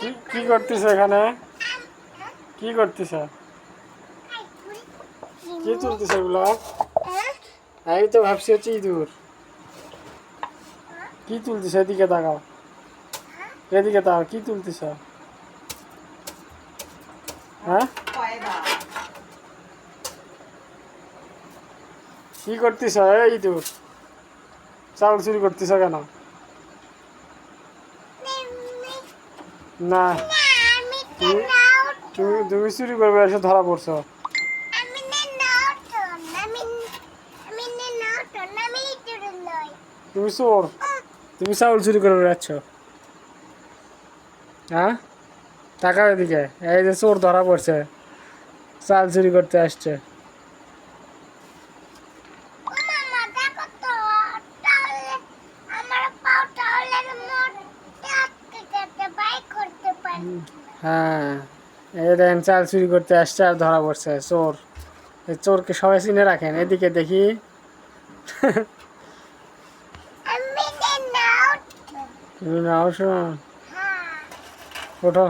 কি কি করতেছ এখানে? কি করতেছ কি তুলতেছ এগুলো? আমি তো ভাবছি হচ্ছে ইঁদুর। কি তুলতেছ এদিকে তাকাও। এদিকে তাকাও, কি তুলতেছ হ্যাঁ? কি এই ইঁদুর। চাউল চুরি করতেছ কেন? না। তুমি তুমি তুমি চুরি করবে এসে ধরা পড়ছো। তুমি চোর। তুমি চাউল চুরি করে বেড়াচ্ছ। হ্যাঁ? টাকা এদিকে। এই যে চোর ধরা পড়ছে। চাল চুরি করতে আসছে। হ্যাঁ এদের দেখেন চাল চুরি করতে আসছে আর ধরা পড়ছে চোর। এই চোরকে সবাই চিনে রাখেন। এদিকে দেখি। তুমি শোন ওঠো